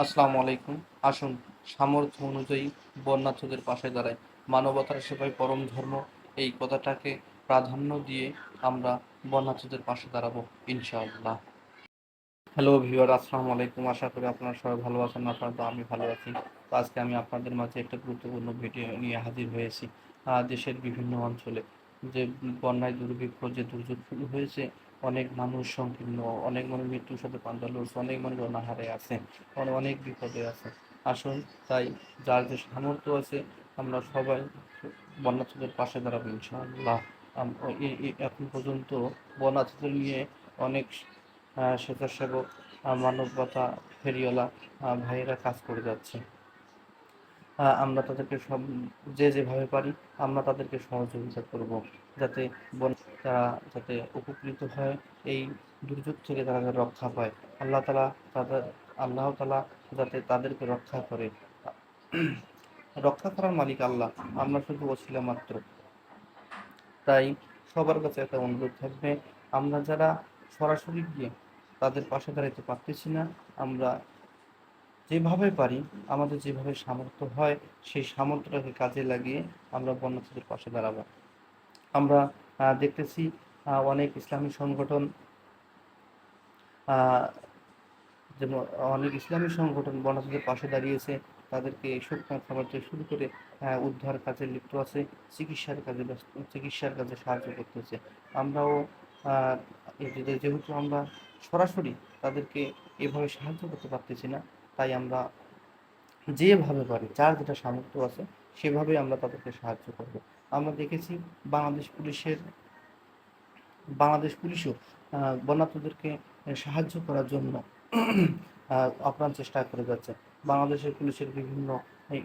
আসসালামু আলাইকুম। আসুন, সামর্থ্য অনুযায়ী বন্যার্থদের পাশে দাঁড়ায় মানবতার সেবাই পরম ধর্ম। এই কথাটাকে প্রাধান্য দিয়ে আমরা বন্যার্থদের পাশে দাঁড়াবো, ইনশাআল্লাহ। হ্যালো ভিউয়ার, আসসালামু আলাইকুম। আশা করি আপনারা সবাই ভালো আছেন, আপনারা তো আমি ভালো আছি। তো আজকে আমি আপনাদের মাঝে একটা গুরুত্বপূর্ণ ভিডিও নিয়ে হাজির হয়েছি। দেশের বিভিন্ন অঞ্চলে যে বন্যায় দুর্ভিক্ষ, যে দুর্যোগ শুরু হয়েছে অনেক মানুষ সংকীর্ণ, অনেক মানুষ মৃত্যুর সাথে পাঞ্জা লড়ছে, অনেক মানুষ অনাহারে আছে, অনে- অনেক বিপদে আছে। আসুন, তাই যার যে সামর্থ্য আছে, আমরা সবাই বন্যার্থীদের পাশে দাঁড়াবো, ইনশাআল্লাহ। এখন পর্যন্ত বন্যার্থীদের নিয়ে অনেক স্বেচ্ছাসেবক মানবতা ফেরিওয়ালা ভাইয়েরা কাজ করে যাচ্ছে। আমরা তাদেরকে সব, যে যেভাবে পারি, আমরা তাদেরকে সহযোগিতা করব, যাতে বন তারা যাতে উপকৃত হয় এই দুর্যোগ থেকে তারা রক্ষা পায়। আল্লাহ তালা তাদের, আল্লাহ তালা যাতে তাদেরকে রক্ষা করে। রক্ষা করার মালিক আল্লাহ, আমরা শুধু ওসিলা মাত্র। তাই সবার কাছে একটা অনুরোধ থাকবে, আমরা যারা সরাসরি গিয়ে তাদের পাশে দাঁড়াইতে পারতেছি না, আমরা যেভাবে পারি, আমাদের যেভাবে সামর্থ্য হয়, সেই সামর্থ্যটাকে কাজে লাগিয়ে আমরা বন্যার্থীদের পাশে দাঁড়াবো। আমরা দেখতেছি অনেক ইসলামী সংগঠন যেমন অনেক ইসলামী সংগঠন বন্যার্থীদের পাশে দাঁড়িয়েছে, তাদেরকে শুকনো খাবার থেকে শুরু করে উদ্ধার কাজে লিপ্ত আছে, চিকিৎসার কাজে ব্যস্ত, চিকিৎসার কাজে সাহায্য করতেছে। আমরাও যেহেতু আমরা সরাসরি তাদেরকে এভাবে সাহায্য করতে পারতেছি না, তাই আমরা যেভাবে পারি, যার যেটা সামর্থ্য আছে সেভাবে আমরা তাদেরকে সাহায্য করব। আমরা দেখেছি বাংলাদেশ পুলিশের বাংলাদেশ পুলিশও বন্যার্থীদেরকে সাহায্য করার জন্য আহ, আপ্রাণ চেষ্টা করে যাচ্ছে। বাংলাদেশের পুলিশের বিভিন্ন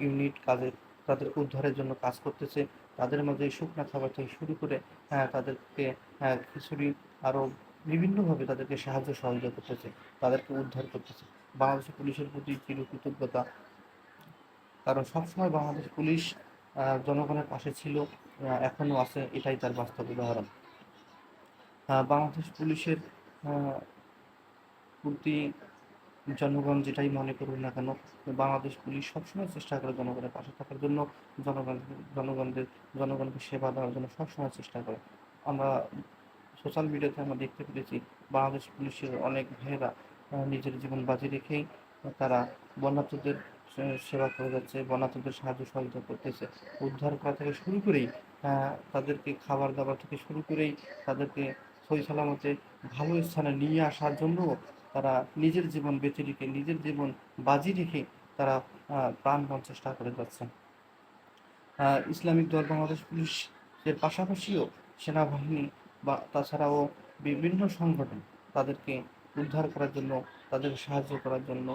ইউনিট কাজে তাদের উদ্ধারের জন্য কাজ করতেছে। তাদের মাঝে শুকনা খাবার থেকে শুরু করে তাদেরকে খিচুড়ি আরও বিভিন্নভাবে তাদেরকে সাহায্য সহযোগিতা করতেছে তাদেরকে উদ্ধার করতেছে। বাংলাদেশের পুলিশের প্রতি চির কৃতজ্ঞতা কারণ সবসময় বাংলাদেশ পুলিশ জনগণের পাশে ছিল এখনও আছে, এটাই তার বাস্তব উদাহরণ। বাংলাদেশ পুলিশের প্রতি জনগণ যেটাই মনে করুন না কেন, বাংলাদেশ পুলিশ সবসময় চেষ্টা করে জনগণের পাশে থাকার জন্য, জনগণ, জনগণদের, জনগণকে সেবা দেওয়ার জন্য সবসময় চেষ্টা করে। আমরা সোশ্যাল মিডিয়াতে আমরা দেখতে পেরেছি, বাংলাদেশ পুলিশের অনেক ভাইয়েরা নিজের জীবন বাজি রেখেই তারা বন্যার্থীদের সেবা করে যাচ্ছে বন্যার্থীদের সাহায্য সহযোগিতা করতেছে। উদ্ধার করা থেকে শুরু করেই তাদেরকে খাবার দাবার থেকে শুরু করেই তাদেরকে সই সালামতে ভালো স্থানে নিয়ে আসার জন্য তারা নিজের জীবন বেঁচে রেখে নিজের জীবন বাজি রেখে তারা প্রাণপণ চেষ্টা করে যাচ্ছে। আহ, ইসলামিক দল বাংলাদেশ পুলিশের পাশাপাশিও সেনাবাহিনী বা তাছাড়াও বিভিন্ন সংগঠন তাদেরকে উদ্ধার করার জন্য তাদের সাহায্য করার জন্য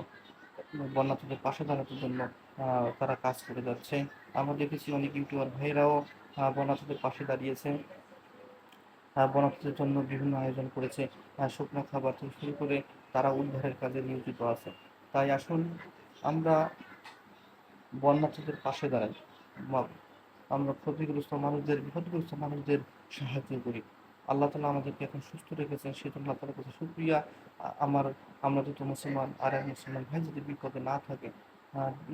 বন্যার্থীদের পাশে দাঁড়ানোর জন্য তারা কাজ করে যাচ্ছে। আমরা দেখেছি অনেক ইউটিউবার ভাইরাও আহ, বন্যার্থীদের পাশে দাঁড়িয়েছে। আহ, বন্যার্থীদের জন্য বিভিন্ন আয়োজন করেছে। শুকনো খাবার থেকে শুরু করে তারা উদ্ধারের কাজে নিয়োজিত আছে। তাই আসুন আমরা বন্যার্থীদের পাশে দাঁড়াই। আমরা ক্ষতিগ্রস্ত মানুষদের বিপদগ্রস্ত মানুষদের সাহায্য করি। আল্লাহ তালা আমাদেরকে এখন সুস্থ রেখেছেন। সেজন্য আল্লাহ তালার কাছে শুক্রিয়া। আমার, আমরা যেহেতু মুসলমান, আর এক মুসলমান ভাই যদি বিপদে না থাকে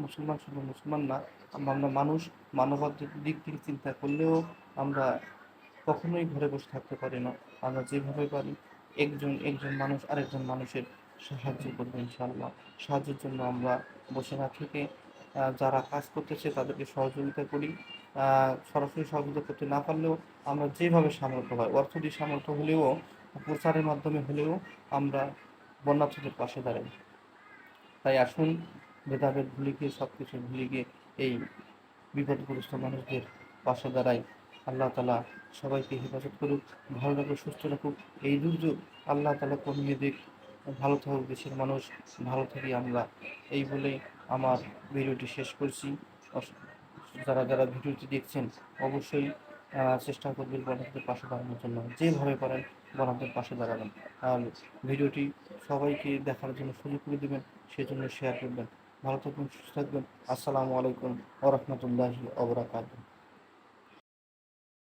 মুসলমান শুধু মুসলমান না, আমরা মানুষ মানবতার দিক থেকে চিন্তা করলেও আমরা কখনোই ঘরে বসে থাকতে পারি না। আমরা যেভাবে পারি, একজন একজন মানুষ আরেকজন মানুষের সাহায্য করব ইনশাআল্লাহ। সাহায্যের জন্য আমরা বসে না থেকে যারা কাজ করতেছে তাদেরকে সহযোগিতা করি। সরাসরি সহযোগিতা করতে না পারলেও আমরা যেভাবে সামর্থ্য হয় অর্থ দিয়ে সামর্থ্য হলেও, প্রচারের মাধ্যমে হলেও আমরা বন্যার্থীদের পাশে দাঁড়াই। তাই আসুন, ভেদাভেদ ভুলে গিয়ে সব কিছু ভুলে গিয়ে এই বিপদগ্রস্ত মানুষদের পাশে দাঁড়াই। আল্লাহ তালা সবাইকে হেফাজত করুক, ভালো রাখুক, সুস্থ রাখুক। এই দুর্যোগ আল্লাহ তালা কমিয়ে দিক। ভালো থাকুক দেশের মানুষ। ভালো থাকি আমরা। এই বলে আমার ভিডিওটি শেষ করছি। যারা যারা ভিডিওটি দেখছেন, অবশ্যই চেষ্টা করবেন বরাদ্দের পাশে দাঁড়ানোর জন্য। যেভাবে পারেন বরাদ্দের পাশে দাঁড়াবেন। আর ভিডিওটি সবাইকে দেখার জন্য সুযোগ করে দেবেন, সেজন্য শেয়ার করবেন। ভালো থাকবেন, সুস্থ থাকবেন। আসসালামু আলাইকুম ওরহমতুল্লাহি ওবরাকাতুহ